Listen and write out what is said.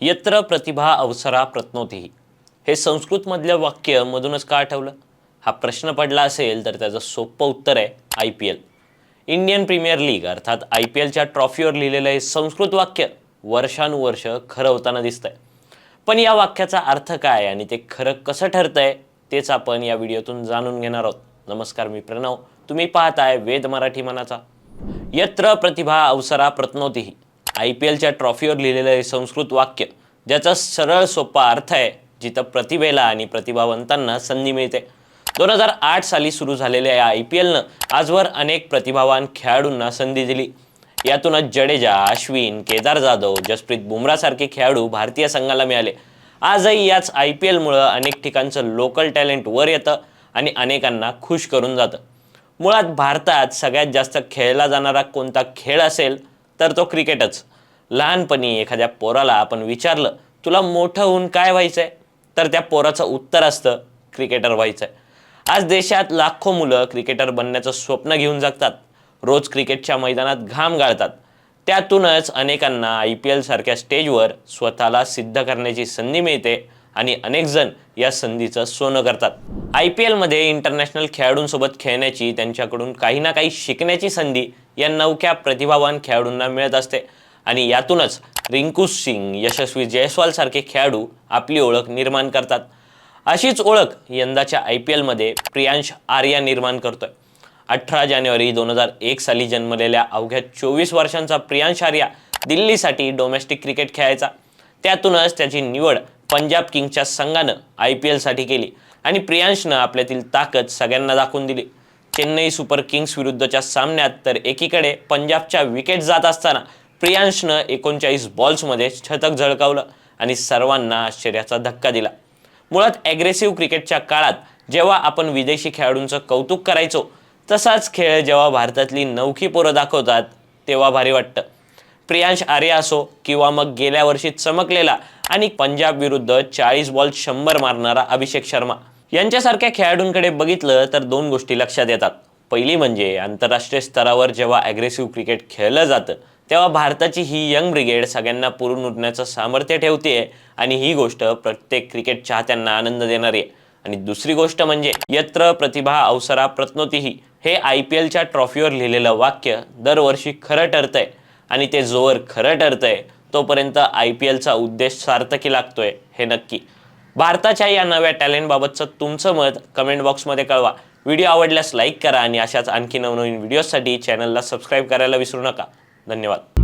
यत्र प्रतिभा अवसरा प्रत्नोती. हे संस्कृतमधल्या वाक्य मधूनच का आठवलं? हा प्रश्न पडला असेल तर त्याचं सोपं उत्तर आहे I P L. Indian Premier League अर्थात आय पी एलच्या ट्रॉफीवर लिहिलेलं हे संस्कृत वाक्य वर्षानुवर्ष खरं होताना दिसतंय. पण या वाक्याचा अर्थ काय आणि ते खरं कसं ठरतंय तेच आपण या व्हिडिओतून जाणून घेणार आहोत. नमस्कार मी प्रणव. तुम्ही पाहताय वेद मराठी मनाचा. यत्र प्रतिभा अवसरा प्रत्नोतीही आय पी एलच्या ट्रॉफीवर लिहिलेलं हे संस्कृत वाक्य ज्याचा सरळ सोपा अर्थ आहे जिथं प्रतिभेला आणि प्रतिभावंतांना संधी मिळते. दोन हजार आठ साली सुरू झालेल्या या आय पी एलनं आजवर अनेक प्रतिभावान खेळाडूंना संधी दिली. यातूनच जडेजा अश्विन केदार जाधव जसप्रीत बुमरासारखे खेळाडू भारतीय संघाला मिळाले. आजही याच आय पी एलमुळं अनेक ठिकाणचं लोकल टॅलेंट वर येतं आणि अनेकांना खुश करून जातं. मुळात भारतात सगळ्यात जास्त खेळला जाणारा कोणता खेळ असेल तर तो क्रिकेटच लहानपणी एखाद्या पोराला आपण विचारलं तुला मोठं होऊन काय व्हायचंय? तर त्या पोराचं उत्तर असतं क्रिकेटर व्हायचंय. आज देशात लाखो मुलं क्रिकेटर बनण्याचं स्वप्न घेऊन जगतात. रोज क्रिकेटच्या मैदानात घाम गाळतात. त्यातूनच अनेकांना आय पी एलसारख्या स्टेजवर स्वतःला सिद्ध करण्याची संधी मिळते आणि अनेकजण या संधीचं सोनं करतात. आय पी एलमध्ये इंटरनॅशनल खेळाडूंसोबत खेळण्याची त्यांच्याकडून काही ना काही शिकण्याची संधी या नवख्या प्रतिभावान खेळाडूंना मिळत असते. आणि यातूनच रिंकू सिंग यशस्वी जयस्वाल सारखे खेळाडू आपली ओळख निर्माण करतात. अशीच ओळख यंदाच्या आय पी एलमध्ये प्रियांश आर्या निर्माण करतोय. अठरा जानेवारी दोन हजार एक साली जन्मलेल्या अवघ्या चोवीस वर्षांचा प्रियांश आर्या दिल्लीसाठी डोमेस्टिक क्रिकेट खेळायचा. त्यातूनच त्याची निवड पंजाब किंगच्या संघानं आय पी एलसाठी केली आणि प्रियांशनं आपल्यातील ताकद सगळ्यांना दाखवून दिली. चेन्नई सुपर किंग्स विरुद्धच्या सामन्यात तर एकीकडे पंजाबच्या विकेट जात असताना प्रियांशनं एकोणचाळीस बॉल्समध्ये शतक झळकावलं आणि सर्वांना आश्चर्याचा धक्का दिला. मुळात ॲग्रेसिव्ह क्रिकेटच्या काळात जेव्हा आपण विदेशी खेळाडूंचं कौतुक करायचो तसाच खेळ जेव्हा भारतातली नवखी पोरं दाखवतात तेव्हा भारी वाटतं. प्रियांश आर्य असो किंवा मग गेल्या वर्षी चमकलेला आणि पंजाब विरुद्ध चाळीस बॉल शंभर मारणारा अभिषेक शर्मा यांच्यासारख्या खेळाडूंकडे बघितलं तर दोन गोष्टी लक्षात येतात. पहिली म्हणजे आंतरराष्ट्रीय स्तरावर जेव्हा ॲग्रेसिव्ह क्रिकेट खेळलं जातं तेव्हा भारताची ही यंग ब्रिगेड सगळ्यांना पुरून उठण्याचं सामर्थ्य ठेवते आणि ही गोष्ट प्रत्येक क्रिकेट चाहत्यांना आनंद देणारी आहे. आणि दुसरी गोष्ट म्हणजे यत्र प्रतिभा अवसरा प्रत्नोतीही हे आय पी एलच्या ट्रॉफीवर लिहिलेलं वाक्य दरवर्षी खरं ठरतंय आणि ते जोवर खरं ठरतंय तोपर्यंत आय पी एलचा उद्देश सार्थकी लागतोय हे नक्की. भारताच्या या नव्या टॅलेंटबाबतचं तुमचं मत कमेंट बॉक्समध्ये कळवा. व्हिडिओ आवडल्यास लाईक करा आणि अशाच आणखी नवनवीन व्हिडिओसाठी चॅनलला सबस्क्राईब करायला विसरू नका. धन्यवाद.